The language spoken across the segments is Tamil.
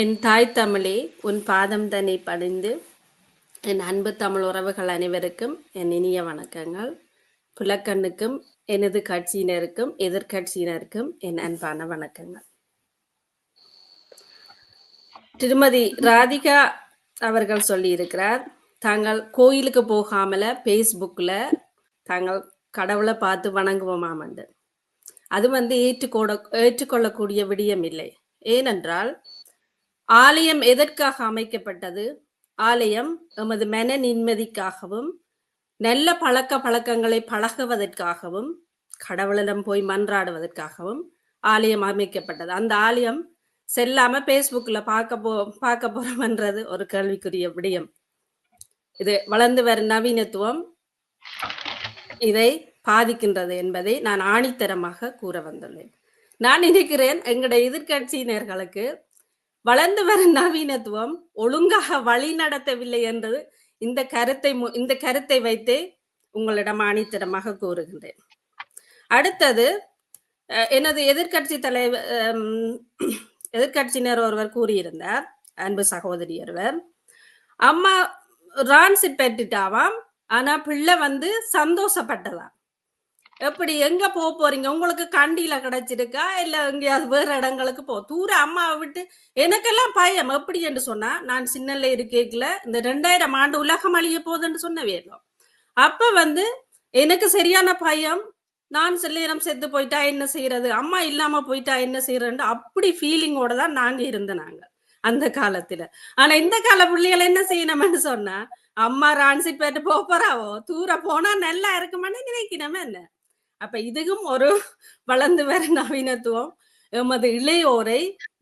என் தாய் தமிழே உன் பாதம் தன்னை பணிந்து என் அன்பு தமிழ் உறவுகள் அனைவருக்கும் என் இனிய வணக்கங்கள். புலக்கண்ணுக்கும் எனது கட்சியினருக்கும் எதிர்கட்சியினருக்கும் என் அன்பான வணக்கங்கள். திருமதி ராதிகா அவர்கள் சொல்லியிருக்கிறார் தாங்கள் கோயிலுக்கு போகாமல ஃபேஸ்புக்கில் தாங்கள் கடவுளை பார்த்து வணங்குவோமாமண்டு அது வந்து ஏற்றுக்கொட ஏற்றுக்கொள்ளக்கூடிய விடயம் இல்லை. ஏனென்றால் ஆலயம் எதற்காக அமைக்கப்பட்டது? ஆலயம் எமது மன நிம்மதிக்காகவும் நல்ல பழக்க பழக்கங்களை பழகுவதற்காகவும் கடவுளிடம் போய் மன்றாடுவதற்காகவும் ஆலயம் அமைக்கப்பட்டது. அந்த ஆலயம் செல்லாம பேஸ்புக்ல பார்க்க போ பார்க்க போறோம்ன்றது ஒரு கேள்விக்குரிய விடயம். இது வளர்ந்து வரும் நவீனத்துவம் இதை பாதிக்கின்றது என்பதை நான் ஆணித்தரமாக கூற வந்துள்ளேன். நான் நினைக்கிறேன் எங்களுடைய எதிர்கட்சியினர்களுக்கு வளர்ந்து வரும் நவீனத்துவம் ஒழுங்காக வழி நடத்தவில்லை என்று இந்த கருத்தை மு- இந்த கருத்தை வைத்தே உங்களிடம் ஆணித்தரமாக கூறுகின்றேன். அடுத்தது எனது எதிர்க்கட்சி தலைவர் எதிர்கட்சியினர் எதிர்க்கட்சியினர் ஒருவர் கூறியிருந்தார் அன்பு சகோதரி ஒருவர். அம்மா ரான்சிட் பெற்றுட்டாவாம் ஆனா பிள்ளை வந்து சந்தோஷப்பட்டதாம். எப்படி எங்க போக போறீங்க? உங்களுக்கு கண்டியில கிடைச்சிருக்கா? இல்ல எங்கேயாவது வேற இடங்களுக்கு போ. தூர அம்மாவை விட்டு எனக்கெல்லாம் பயம். எப்படி என்று சொன்னா நான் சின்னல இருக்கேக்கல இந்த ரெண்டாயிரம் ஆண்டு உலகம் அழிய போகுதுன்னு சொன்ன வேணும் அப்ப வந்து எனக்கு சரியான பயம். நான் சில நேரம் செத்து போயிட்டா என்ன செய்யறது? அம்மா இல்லாம போயிட்டா என்ன செய்யறதுன்னு அப்படி ஃபீலிங்கோட தான் நாங்க இருந்த நாங்க அந்த காலத்துல. ஆனா இந்த கால பிள்ளைகள் என்ன செய்யணும்னு சொன்னா அம்மா ரான்சி போயிட்டு போறாவோ? தூர போனா நல்லா இருக்குமான்னு நினைக்கணுமே என்ன? அப்ப இதுவும் ஒரு வளர்ந்து வர நவீனத்துவம். எமது இளையோரை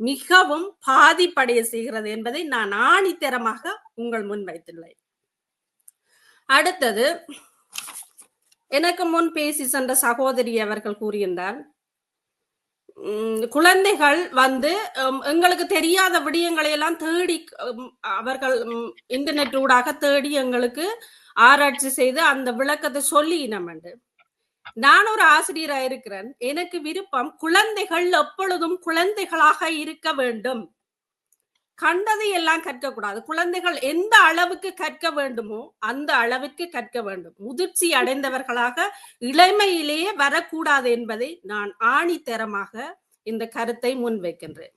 மிகவும் பாதிப்படைய செய்கிறது என்பதை நான் ஆணித்தரமாக உங்கள் முன் வைத்துள்ளேன். அடுத்தது எனக்கு முன் பேசி சென்ற சகோதரி அவர்கள் கூறியிருந்தார் குழந்தைகள் வந்து எங்களுக்கு தெரியாத விடயங்களை எல்லாம் தேடி அவர்கள் இன்டர்நெட் ஊடாக தேடி எங்களுக்கு ஆராய்ச்சி செய்து அந்த விளக்கத்தை சொல்லி என்று நான் ஒரு ஆசிரியரா இருக்கிறேன். எனக்கு விருப்பம் குழந்தைகள் எப்பொழுதும் குழந்தைகளாக இருக்க வேண்டும். கண்டதை எல்லாம் கற்கக்கூடாது. குழந்தைகள் எந்த அளவுக்கு கற்க வேண்டுமோ அந்த அளவுக்கு கற்க வேண்டும். முதிர்ச்சி அடைந்தவர்களாக இளமையிலேயே வரக்கூடாது என்பதை நான் ஆணித்தரமாக இந்த கருத்தை முன்வைக்கின்றேன்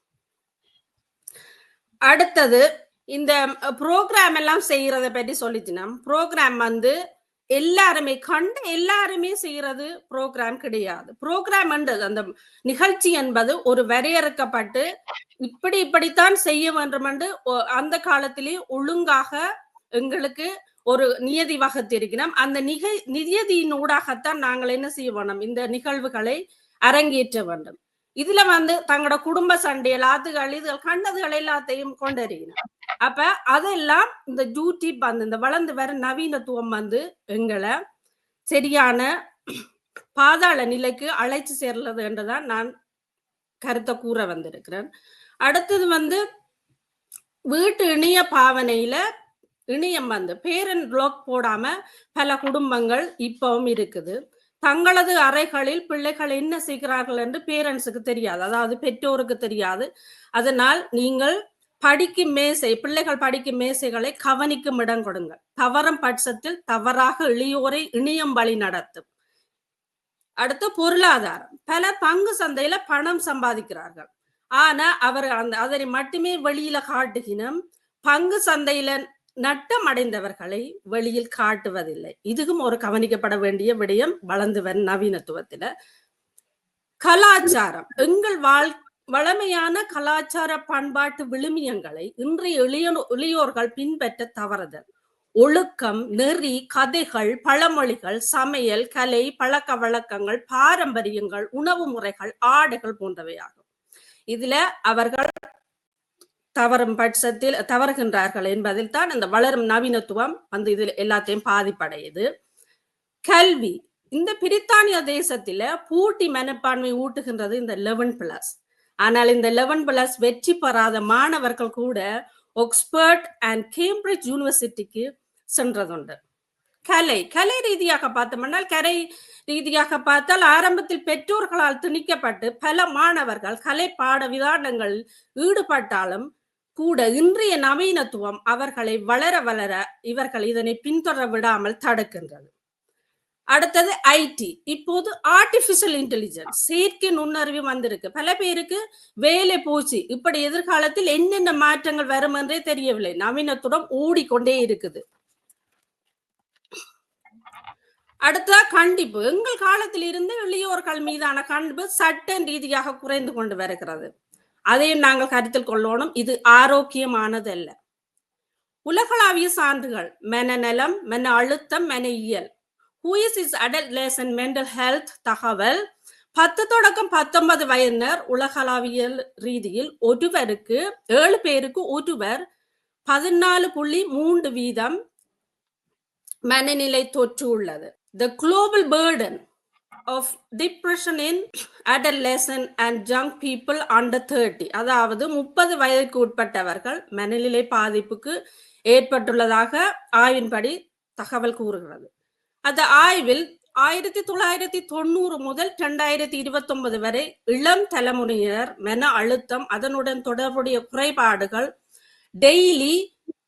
அடுத்தது இந்த ப்ரோக்ராம் எல்லாம் செய்யறதை பற்றி சொல்லிச்சுனா ப்ரோக்ராம் வந்து எல்லாருமே கண்டு எல்லாருமே செய்யறது ப்ரோக்ராம் கிடையாது. ப்ரோக்ராம் என்றது அந்த நிகழ்ச்சி என்பது ஒரு வரையறுக்கப்பட்டு இப்படி இப்படித்தான் செய்ய வேண்டும் என்று அந்த காலத்திலே ஒழுங்காக எங்களுக்கு ஒரு நியதி வகுத்திருக்கிறோம். அந்த நிக நியதியின் ஊடாகத்தான் நாங்கள் என்ன செய்ய வேண்டும்? இந்த நிகழ்வுகளை அரங்கேற்ற வேண்டும். இதுல வந்து தங்களோட குடும்ப சண்டைகள் ஆத்துகள் இது கண்டதுகள் எல்லாத்தையும் கொண்டறியணும். அப்ப அதெல்லாம் இந்த ஜூட்டி பந்து இந்த வளர்ந்து வர நவீனத்துவம் வந்து எங்களை சரியான பாதாள நிலைக்கு அழைத்து சேர்றது என்றுதான் நான் கருத்தை கூற வந்திருக்கிறேன். அடுத்தது வந்து வீட்டு இணைய பாவனையில இணையம் வந்து பேரன் பிளாக் போடாம பல குடும்பங்கள் இப்பவும் இருக்குது. தங்களது அறைகளில் பிள்ளைகள் என்ன செய்கிறார்கள் என்று பேரண்ட்ஸுக்கு தெரியாது. அதாவது பெற்றோருக்கு தெரியாது. அதனால் நீங்கள் படிக்கும் மேசை பிள்ளைகள் படிக்கும் மேசைகளை கவனிக்கும் இடம் கொடுங்க. தவறும் பட்சத்தில் தவறாக இளையோரை இணையம் வழி நடத்தும். அடுத்து பொருளாதாரம். பல பங்கு சந்தையில பணம் சம்பாதிக்கிறார்கள். ஆனா அவர் அந்த அதனை மட்டுமே வெளியில காட்டுகினும் பங்கு சந்தையில நட்டம் அடைந்தவர்களை வெளியில் காட்டுவதில்லை. இதுவும் ஒரு கவனிக்கப்பட வேண்டிய விடயம். வளர்ந்து வரும் நவீனத்துவத்துல. கலாச்சாரம். எங்கள் வாழ் வளமையான கலாச்சார பண்பாட்டு விழுமியங்களை இன்றைய இளைய இளையோர்கள் பின்பற்ற தவறுதல் ஒழுக்கம் நெறி கதைகள் பழமொழிகள் சமையல் கலை பழக்க வழக்கங்கள் பாரம்பரியங்கள் உணவு முறைகள் ஆடைகள் போன்றவையாகும். இதுல அவர்கள் தவறும் பட்சத்தில் தவறுகின்றார்கள் என்பதில் தான் இந்த வளரும் நவீனத்துவம் வந்து இதில் எல்லாத்தையும் பாதிப்படையுது. கல்வி. இந்த பிரித்தானிய தேசத்தில பூட்டி மனப்பான்மை ஊட்டுகின்றது இந்த லெவன் பிளஸ் ஆனால் இந்த லெவன் பிளஸ் வெற்றி பெறாத மாணவர்கள் கூட ஒக்ஸ்பர்ட் அண்ட் கேம்பிரிட்ஜ் யூனிவர்சிட்டிக்கு சென்றதுண்டு. கலை கலை ரீதியாக பார்த்தோம்னால் கலை ரீதியாக பார்த்தால் ஆரம்பத்தில் பெற்றோர்களால் திணிக்கப்பட்டு பல மாணவர்கள் கலை பாட விதானங்களில் ஈடுபட்டாலும் கூட இன்றைய நவீனத்துவம் அவர்களை வளர வளர இவர்கள் இதனை பின்தொடர விடாமல் தடுக்கின்றது. அடுத்தது ஐடி இப்போது ஆர்டிபிஷியல் இன்டெலிஜென்ஸ் செயற்கை நுண்ணறிவு வந்திருக்கு. பல பேருக்கு வேலை போச்சு. இப்படி எதிர்காலத்தில் என்னென்ன மாற்றங்கள் வரும் என்றே தெரியவில்லை. நவீனத்துடன் ஓடிக்கொண்டே இருக்குது. அடுத்ததா கண்டிப்பு. எங்கள் காலத்தில் இருந்து இளையோர்கள் மீதான கண்டிப்பு சட்ட ரீதியாக குறைந்து கொண்டு வருகிறது. அதையும் நாங்கள் கருத்தில் கொள்ளணும். இது ஆரோக்கியமானது அல்ல உலகளாவிய சான்றுகள். மனநலம் மன அழுத்தம் மன இயல். WHO's is adult mental health தகவல்? பத்து தொடக்கம் பத்தொன்பது வயதினர் உலகளாவியல் ரீதியில் ஒருவருக்கு ஏழு பேருக்கு ஒருவர் பதினாலு புள்ளி மூன்று வீதம் மனநிலை தொற்று உள்ளது. The global burden of depression in adolescent and junk people under thirty அதாவது முப்பது வயதுக்கு உட்பட்டவர்கள் மனநிலை பாதிப்புக்கு ஏற்பட்டுள்ளதாக ஆய்வின்படி தகவல் கூறுகிறது. அந்த ஆய்வில் ஆயிரத்தி தொள்ளாயிரத்தி தொண்ணூறு முதல் இரண்டாயிரத்தி இருபத்தி ஒன்பது வரை இளம் தலைமுறையினர் மன அழுத்தம் அதனுடன் தொடர்புடைய குறைபாடுகள் டெய்லி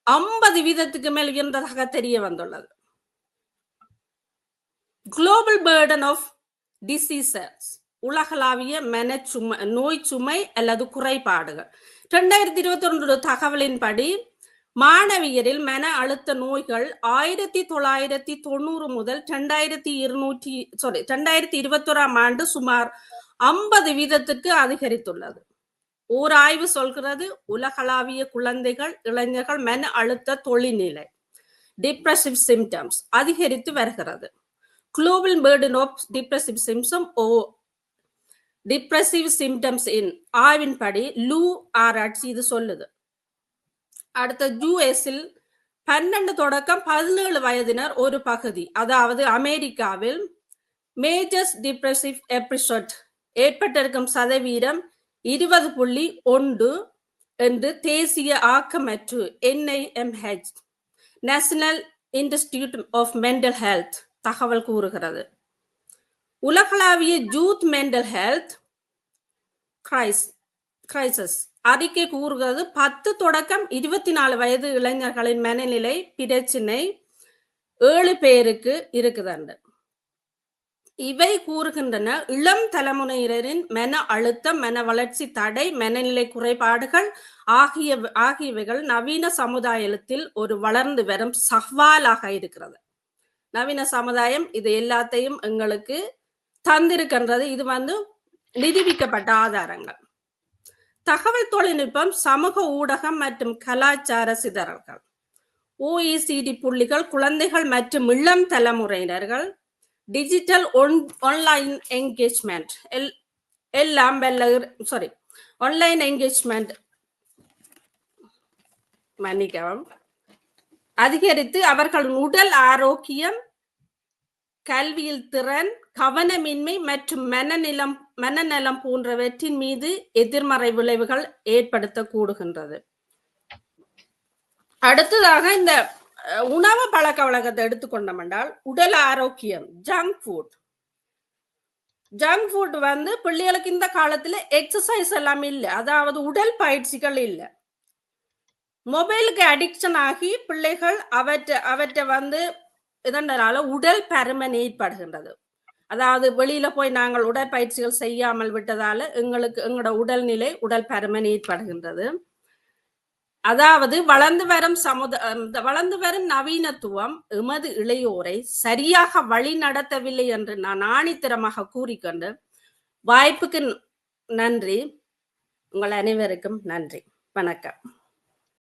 ஐம்பது வீதத்துக்கு மேல் உயர்ந்ததாக தெரிய வந்துள்ளது. குளோபல் பேர்டன் ஆஃப் டிசீசஸ் உலகளாவிய மன சுமை நோய் சுமை அல்லது குறைபாடுகள். இரண்டாயிரத்தி இருபத்தி ஒன்று தகவலின்படி மாணவியரில் மன அழுத்த நோய்கள் ஆயிரத்தி தொள்ளாயிரத்தி தொண்ணூறு முதல் ரெண்டாயிரத்தி இருநூற்றி சாரி ரெண்டாயிரத்தி இருபத்தோராம் ஆண்டு சுமார் ஐம்பது வீதத்திற்கு அதிகரித்துள்ளது. ஓர் ஆய்வு சொல்கிறது உலகளாவிய குழந்தைகள் இளைஞர்கள் மன அழுத்த தொழில்நிலை டிப்ரெசிவ் சிம்டம்ஸ் அதிகரித்து வருகிறது. Global burden of depressive symptom oh depressive symptoms in ஆய்வின்படி லூ ஆராய்ச்சி இது சொல்லுது. அடுத்த யூஎஸில் பன்னெண்டு தொடக்கம் பதினேழு வயதினர் ஒரு பகுதி. அதாவது அமெரிக்காவில் மேஜர்ஸ் டிப்ரெசிவ் எபிசோட் ஏற்பட்டிருக்கும் சதவீதம் இருபது புள்ளி ஒன்று என்று தேசிய ஆக்கமற்று NIMH national institute of mental health தகவல் கூறுகிறது. உலகளாவிய youth mental health crisis crisis அறிக்கை கூறுகிறது. பத்து தொடக்கம் இருபத்தி நாலு வயது இளைஞர்களின் மனநிலை பிரச்சினை ஏழு பேருக்கு இருக்குதுண்டு. இவை கூறுகின்றன. இளம் தலைமுறையினரின் மன அழுத்தம் மன வளர்ச்சி தடை மனநிலை குறைபாடுகள் ஆகிய ஆகியவைகள் நவீன சமுதாயத்தில் ஒரு வளர்ந்து வரும் சவாலாக இருக்கிறது. நவீன சமுதாயம் இது எல்லாத்தையும் எங்களுக்கு தந்திருக்கின்றது. இது வந்து நிரூபிக்கப்பட்ட ஆதாரங்கள். தகவல் தொழில்நுட்பம் சமூக ஊடகம் மற்றும் கலாச்சார சிதறல்கள். ஓஇசிடி புள்ளிகள் குழந்தைகள் மற்றும் இளம் தலைமுறையினர்கள் டிஜிட்டல் ஆன்லைன் என்கேஜ்மெண்ட் எல் எல்லாம் வெல்ல சாரி ஆன்லைன் என்கேஜ்மெண்ட் மன்னிக்கவும். அதிகரித்து அவர்களின் உடல் ஆரோக்கியம் கல்வியில் திறன் கவனமின்மை மற்றும் மனநிலம் மனநலம் போன்றவற்றின் மீது எதிர்மறை விளைவுகள் ஏற்படுத்த கூடுகின்றது அடுத்ததாக இந்த உணவு பழக்க வழக்கத்தை எடுத்துக்கொண்டோம் என்றால் உடல் ஆரோக்கியம் ஜங்க் ஃபுட் ஜங்க் ஃபுட் வந்து பிள்ளைகளுக்கு இந்த காலத்துல எக்ஸசைஸ் எல்லாம் இல்லை. அதாவது உடல் பயிற்சிகள் இல்லை. மொபைலுக்கு அடிக்ஷன் ஆகி பிள்ளைகள் அவற்றை அவற்றை வந்து இதனால உடல் பருமன் ஏற்படுகின்றது. அதாவது வெளியில போய் நாங்கள் உடற்பயிற்சிகள் செய்யாமல் விட்டதால எங்களுக்கு எங்களோட உடல்நிலை உடல் பருமன் ஏற்படுகின்றது. அதாவது வளர்ந்து வரும் சமுத வளர்ந்து வரும் நவீனத்துவம் எமது இளையோரை சரியாக வழி நடத்தவில்லை என்று நான் ஆணித்தரமாக கூறிக்கொண்டு வாய்ப்புக்கு நன்றி. உங்கள் அனைவருக்கும் நன்றி. வணக்கம்.